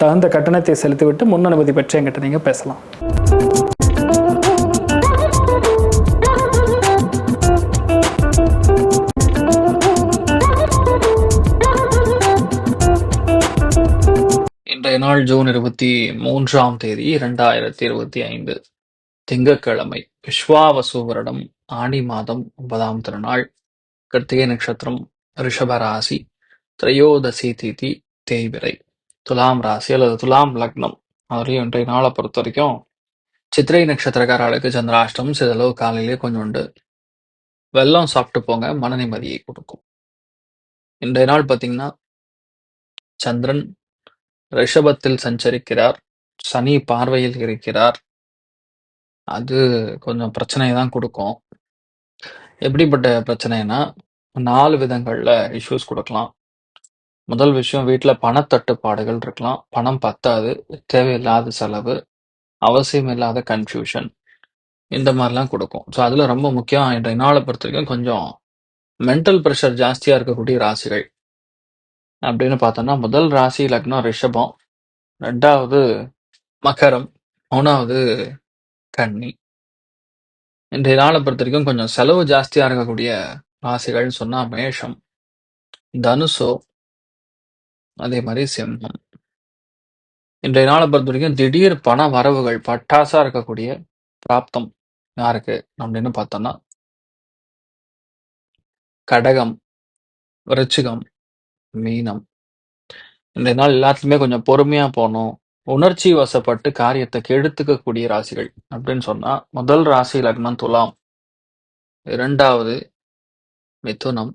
தகுந்த கட்டணத்தை செலுத்திவிட்டு முன் அனுமதி பெற்று என்கிட்ட நீங்கள் பேசலாம். இன்றைய நாள் ஜூன் இருபத்தி மூன்றாம் தேதி இரண்டாயிரத்தி இருபத்தி ஐந்து. திங்கட்கிழமை விஸ்வாவசு வருடம் ஆணி மாதம் ஒன்பதாம் திருநாள் கிருத்திகை நட்சத்திரம் ரிஷபராசி திரையோதசி திதி தேய்பிரை. துலாம் ராசி அல்லது துலாம் லக்னம். அதுலேயும் இன்றைய நாளை பொறுத்த வரைக்கும் சித்திரை நட்சத்திரக்காரர்களுக்கு சந்திராஷ்டம் சிதளவு காலையிலே கொஞ்சோண்டு வெல்லம் சாப்பிட்டு போங்க மன நிம்மதியை கொடுக்கும். இன்றைய நாள் பார்த்தீங்கன்னா சந்திரன் ரிஷபத்தில் சஞ்சரிக்கிறார். சனி பார்வையில் இருக்கிறார். அது கொஞ்சம் பிரச்சனையை தான் கொடுக்கும். எப்படிப்பட்ட பிரச்சனைனா நாலு விதங்களில் இஷ்யூஸ் கொடுக்கலாம். முதல் விஷயம் வீட்டில் பணத்தட்டுப்பாடுகள் இருக்கலாம். பணம் பத்தாது தேவையில்லாத செலவு அவசியம் இல்லாத கன்ஃபியூஷன் இந்த மாதிரிலாம் கொடுக்கும். ஸோ அதில் ரொம்ப முக்கியம் என்னால் நாளை பொறுத்த வரைக்கும் கொஞ்சம் மென்டல் ப்ரெஷர் ஜாஸ்தியாக இருக்கக்கூடிய ராசிகள் அப்படின்னு பார்த்தோம்னா முதல் ராசி லக்னம் ரிஷபம் ரெண்டாவது மகரம் மூணாவது கன்னி. இன்றைய நாளை பொறுத்த வரைக்கும் கொஞ்சம் செலவு ஜாஸ்தியாக இருக்கக்கூடிய ராசிகள்னு சொன்னால் மேஷம் தனுசோ அதே மாதிரி சிம்மம் இன்றைய நாளை பொறுத்த வரைக்கும் திடீர் பண வரவுகள் பட்டாசா இருக்கக்கூடிய பிராப்தம் யாருக்கு அப்படின்னு பார்த்தோம்னா கடகம் விருச்சிகம் மீனம். இன்றைய நாள் எல்லாத்துலயுமே கொஞ்சம் பொறுமையா போகணும். உணர்ச்சி வசப்பட்டு காரியத்தை கெடுத்துக்கக்கூடிய ராசிகள் அப்படின்னு சொன்னா முதல் ராசி லக்னம் துலாம். இரண்டாவது மிதுனம்.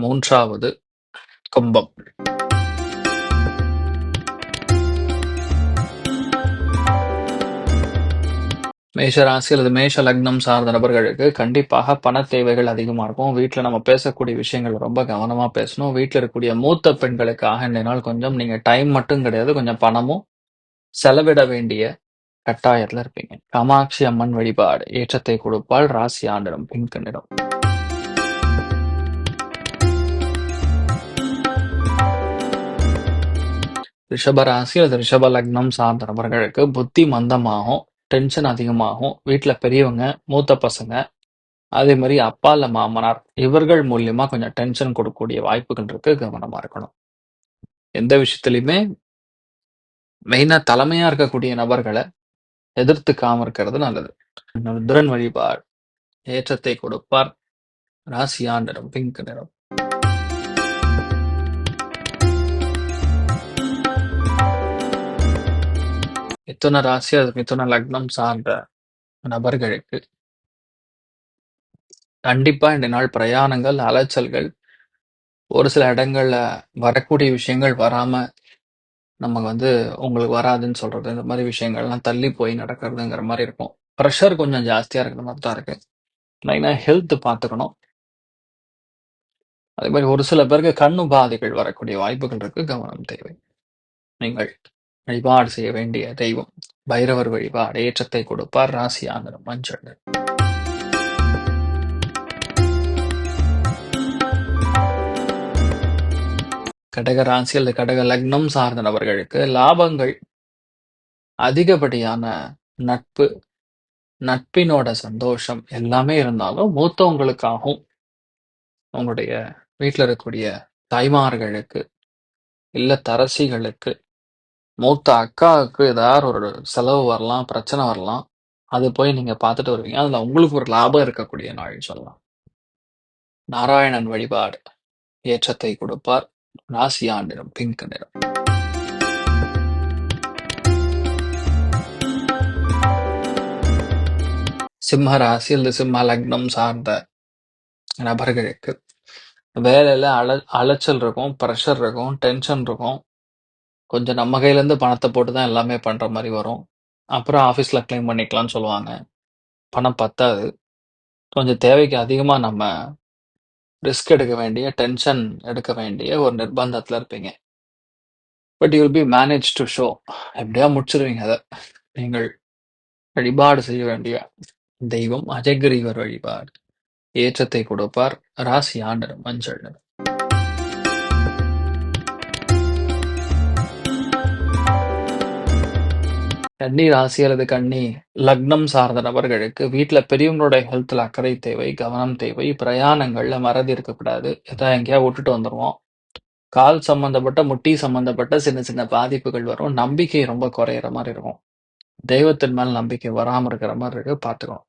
மூன்றாவது கும்பம். மேஷ ராசி அல்லது மேஷ லக்னம் சார்ந்த நபர்களுக்கு கண்டிப்பாக பண தேவைகள் அதிகமா இருக்கும். வீட்டில் நம்ம பேசக்கூடிய விஷயங்கள் ரொம்ப கவனமா பேசணும். வீட்டில் இருக்கக்கூடிய மூத்த பெண்களுக்காக இந்த நாள் கொஞ்சம் நீங்க டைம் மட்டும் கிடையாது. கொஞ்சம் பணமும் செலவிட வேண்டிய கட்டாயத்துல இருப்பீங்க. காமாட்சி அம்மன் வழிபாடு ஏற்றத்தை கொடுப்பால் ராசி ஆண்டிடம் பிங்க் நிறம் ரிஷப ராசி அல்லது ரிஷப லக்னம் சார்ந்த நபர்களுக்கு புத்தி மந்தமாகும். டென்ஷன் அதிகமாகும். வீட்ல பெரியவங்க மூத்த பசங்க அதே மாதிரி அப்பா இல்ல மாமனார் இவர்கள் மூலியமா கொஞ்சம் டென்ஷன் கொடுக்கக்கூடிய வாய்ப்புகள் இருக்கு. கவனமா இருக்கணும். எந்த விஷயத்திலையுமே மெயினா தலைமையா இருக்கக்கூடிய நபர்களை எதிர்த்துக்காம இருக்கிறது நல்லது. ருத்ரன் வழிபாடு ஏற்றத்தை கொடுப்பார். ராசியா நிறம் பிங்க் நிறம். மிதுன ராசி அது மிதுன லக்னம் சார்ந்த நபர்களுக்கு கண்டிப்பா இந்த நாள் பிரயாணங்கள் அலைச்சல்கள் ஒரு சில இடங்கள்ல வரக்கூடிய விஷயங்கள் வராம நமக்கு வந்து உங்களுக்கு வராதுன்னு சொல்றது இந்த மாதிரி விஷயங்கள்லாம் தள்ளி போய் நடக்கிறதுங்கிற மாதிரி இருக்கும். ப்ரெஷர் கொஞ்சம் ஜாஸ்தியா இருக்கிற மாதிரி தான் இருக்கு. மெயினா ஹெல்த் பார்த்துக்கணும். அதே மாதிரி ஒரு சில பேருக்கு கண் உபாதைகள் வரக்கூடிய வாய்ப்புகள் இருக்கு. கவனம் தேவை. நீங்கள் வழிபாடு செய்ய வேண்டிய தெய்வம். பைரவர் வழிபாடு ஏற்றத்தை கொடுப்பார் ராசி ஆந்திரம் மஞ்சள். கடக ராசி அல்லது கடக லக்னம் சார்ந்த நபர்களுக்கு லாபங்கள். அதிகப்படியான நட்பு நட்பினோட சந்தோஷம் எல்லாமே இருந்தாலும் மூத்தவங்களுக்காகவும் உங்களுடைய வீட்டில் இருக்கக்கூடிய தாய்மார்களுக்கு இல்ல தரசிகளுக்கு மூத்த அக்காவுக்கு ஏதாவது ஒரு செலவு வரலாம் பிரச்சனை வரலாம். அது போய் நீங்க பார்த்துட்டு வருவீங்க. அதுல உங்களுக்கு ஒரு லாபம் இருக்கக்கூடிய நாள் சொல்லலாம். நாராயணன் வழிபாடு. ஏற்றத்தை கொடுப்பார். ராசியா நிறம் பிங்க் நிறம். சிம்ம ராசி அல்லது சிம்ம லக்னம் சார்ந்த நபர்களுக்கு வேலையில அல அலைச்சல் இருக்கும் ப்ரெஷர் இருக்கும் டென்ஷன் இருக்கும். கொஞ்சம் நம்ம கையிலேருந்து பணத்தை போட்டு தான் எல்லாமே பண்ற மாதிரி வரும். அப்புறம் ஆஃபீஸில் க்ளைம் பண்ணிக்கலாம்னு சொல்லுவாங்க. பணம் பத்தாது. கொஞ்சம் தேவைக்கு அதிகமாக நம்ம ரிஸ்க் எடுக்க வேண்டிய டென்ஷன் எடுக்க வேண்டிய ஒரு நிர்பந்தத்தில் இருப்பீங்க. But you will be manage to show எப்படியா முடிச்சிருவீங்க அதை. நீங்கள் வழிபாடு செய்ய வேண்டிய தெய்வம் அஜகிரீவர் வழிபாடு. ஏற்றத்தை கொடுப்பார். ராசி ஆண்டர் மஞ்சள் நிறம். கன்னி ராசி அல்லது கன்னி லக்னம் சார்ந்த நபர்களுக்கு வீட்டில் பெரியவங்களோட ஹெல்த்தில் அக்கறை தேவை கவனம் தேவை பிரயாணங்களில் மறதி இருக்கக்கூடாது. எதாவது எங்கேயா விட்டுட்டு வந்துடுவோம் கால் சம்பந்தப்பட்ட முட்டி சம்பந்தப்பட்ட சின்ன சின்ன பாதிப்புகள் வரும். நம்பிக்கை ரொம்ப குறையிற மாதிரி இருக்கும். தெய்வத்தின் மேல் நம்பிக்கை வராமல் இருக்கிற மாதிரி இருக்கு. பார்த்துக்கணும்.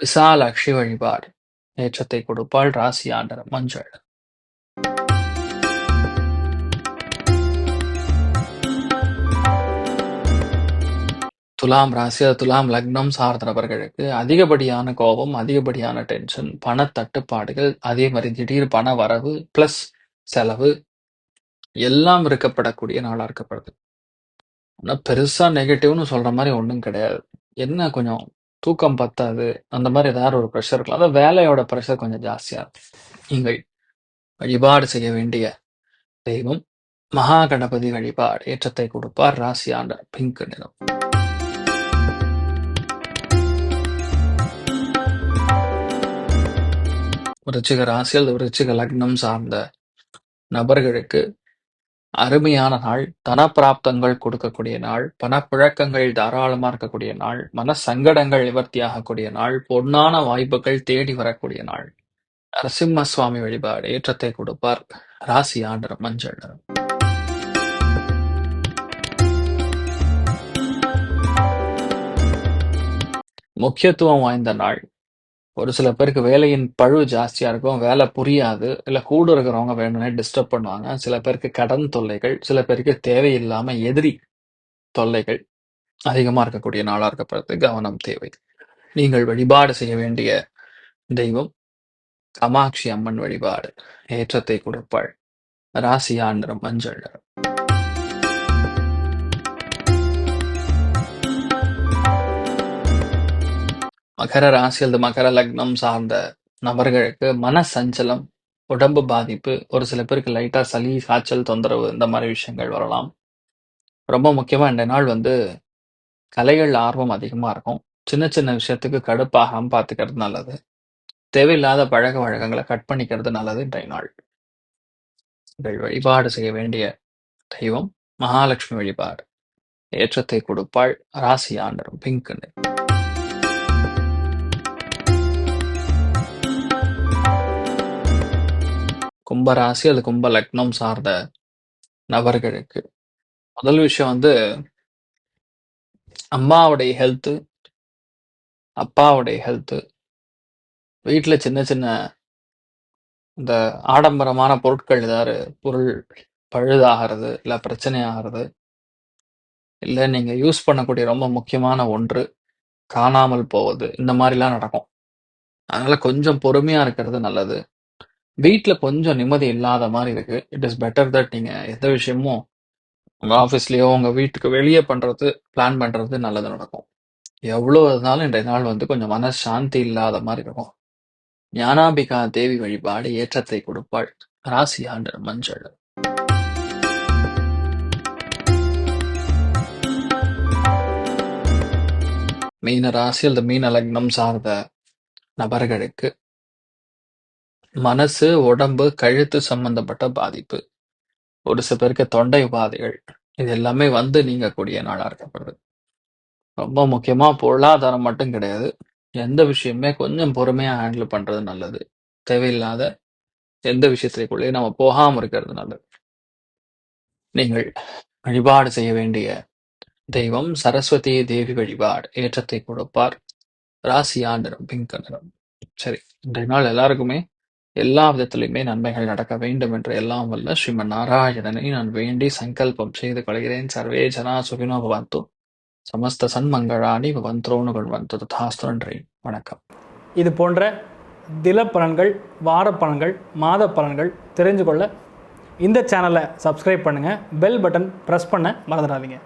விசாலாட்சி வழிபாடு. ஏற்றத்தை கொடுப்பாள் ராசி ஆண்டர் மஞ்சள். துலாம் ராசி அது துலாம் லக்னம் சார்ந்த நபர்களுக்கு அதிகப்படியான கோபம் அதிகப்படியான டென்ஷன் பண தட்டுப்பாடுகள் அதே மாதிரி திடீர் பண வரவு பிளஸ் செலவு எல்லாம் இருக்கப்படக்கூடிய நாளாக இருக்கப்படுது ஆனால் பெருசா நெகட்டிவ்னு சொல்ற மாதிரி ஒன்றும் கிடையாது. என்ன கொஞ்சம் தூக்கம் பத்தாது அந்த மாதிரி ஏதாவது ஒரு ப்ரெஷர் இருக்கலாம். அதாவது வேலையோட ப்ரெஷர் கொஞ்சம் ஜாஸ்தியாக இருக்கும் நீங்கள் வழிபாடு செய்ய வேண்டிய தெய்வம் மகா கணபதி வழிபாடு ஏற்றத்தை கொடுப்பார் ராசி ஆண்டர் பிங்க் நிறம். விருச்சிக ராசி அல்லது விருச்சிக லக்னம் சார்ந்த நபர்களுக்கு அருமையான நாள். தனப்பிராப்தங்கள் கொடுக்கக்கூடிய நாள். பணப்புழக்கங்கள் தாராளமா இருக்கக்கூடிய நாள். மன சங்கடங்கள் நிவர்த்தியாகக்கூடிய நாள். பொன்னான வாய்ப்புகள் தேடி வரக்கூடிய நாள். நரசிம்ம சுவாமி வழிபாடு ஏற்றத்தை கொடுப்பார். ராசி ஆண்டர் மஞ்சள் நிறம். முக்கியத்துவம் வாய்ந்த நாள். ஒரு சில பேருக்கு வேலையின் பழு ஜாஸ்தியா இருக்கும் வேலை புரியாது இல்லை கூட இருக்கிறவங்க வேணும்னே டிஸ்டர்ப் பண்ணுவாங்க. சில பேருக்கு கடன் தொல்லைகள் சில பேருக்கு தேவையில்லாம எதிரி தொல்லைகள் அதிகமா இருக்கக்கூடிய நாளாக இருக்கப்படுறது கவனம் தேவை. நீங்கள் வழிபாடு செய்ய வேண்டிய தெய்வம் கமாட்சி அம்மன் வழிபாடு ஏற்றத்தை கொடுப்பாள். ராசி ஆண்டரம் மஞ்சள் நிறம். மகர ராசி அல்லது மகர லக்னம் சார்ந்த நபர்களுக்கு மன சஞ்சலம் உடம்பு பாதிப்பு ஒரு சில பேருக்கு லைட்டா சளி காய்ச்சல் தொந்தரவு இந்த மாதிரி விஷயங்கள் வரலாம். ரொம்ப முக்கியமா இந்த நாள் வந்து கலைகள் ஆர்வம் அதிகமா இருக்கும். சின்ன சின்ன விஷயத்துக்கு கடுப்பாகாம பார்த்துக்கிறது நல்லது. தேவையில்லாத பழக்க வழக்கங்களை கட் பண்ணிக்கிறது நல்லது இன்றைய நாள். வழிபாடு செய்ய வேண்டிய தெய்வம் மகாலட்சுமி வழிபாடு. ஏற்றத்தை கொடுப்பாள். ராசி ஆண்டரும் பிங்க் கும்பராசி அல்லது கும்ப லக்னம் சார்ந்த நபர்களுக்கு. முதல் விஷயம் வந்து அம்மாவுடைய ஹெல்த்து அப்பாவுடைய ஹெல்த்து வீட்ல சின்ன சின்ன இந்த ஆடம்பரமான பொருட்கள் ஏதாவது பொருள் பழுதாகிறது இல்ல பிரச்சனை ஆகிறது இல்ல நீங்க யூஸ் பண்ணக்கூடிய ரொம்ப முக்கியமான ஒன்று காணாமல் போவது. இந்த மாதிரிலாம் நடக்கும். அதனால கொஞ்சம் பொறுமையா இருக்கிறது நல்லது. வீட்டில் கொஞ்சம் நிம்மதி இல்லாத மாதிரி இருக்கு. இட் இஸ் பெட்டர் தட் நீங்க எந்த விஷயமும் உங்க ஆஃபீஸ்லயோ உங்க வீட்டுக்கு வெளியே பண்றது பிளான் பண்றது நல்லது நடக்கும். எவ்வளோ இருந்தாலும் இன்றைய நாள் வந்து கொஞ்சம் மன சாந்தி இல்லாத மாதிரி இருக்கும். ஞானாம்பிகா தேவி வழிபாடு ஏற்றத்தை கொடுப்பாள். ராசி ஆண்டு மஞ்சள். மீன ராசி அல்லது மீன லக்னம் சார்ந்த நபர்களுக்கு மனசு உடம்பு கழுத்து சம்பந்தப்பட்ட பாதிப்பு. ஒரு சில பேருக்கு தொண்டை உபாதைகள். இது எல்லாமே வந்து நீங்கக்கூடிய நாளா இருக்கப்படுது. ரொம்ப முக்கியமா பொருளாதாரம் மட்டும் கிடையாது. எந்த விஷயமே கொஞ்சம் பொறுமையா ஹேண்டில் பண்றது நல்லது. தேவையில்லாத எந்த விஷயத்துக்குள்ளேயே நம்ம போகாமல் இருக்கிறது நல்லது. நீங்கள் வழிபாடு செய்ய வேண்டிய தெய்வம் சரஸ்வதி தேவி வழிபாடு ஏற்றத்தை கொடுப்பார். ராசியா நிறம் பிங்க் நிறம். சரி இன்றைய நாள் எல்லாருக்குமே எல்லா விதத்திலையுமே நன்மைகள் நடக்க வேண்டும் என்று எல்லாம் வல்ல ஸ்ரீமன் நாராயணனை நான் வேண்டி சங்கல்பம் செய்து கொள்கிறேன். சர்வே ஜனா சுகினோ பவந்து. சமஸ்த சன்மங்களானி பவந்தோனு கொள்வந்து ததாஸ்து நன்றி. வணக்கம். இது போன்ற தில பலன்கள் வார பலன்கள் மாத பலன்கள் தெரிஞ்சு கொள்ள இந்த சேனலை சப்ஸ்கிரைப் பண்ணுங்கள் பெல் பட்டன் ப்ரெஸ் பண்ண மறந்துடாதீங்க.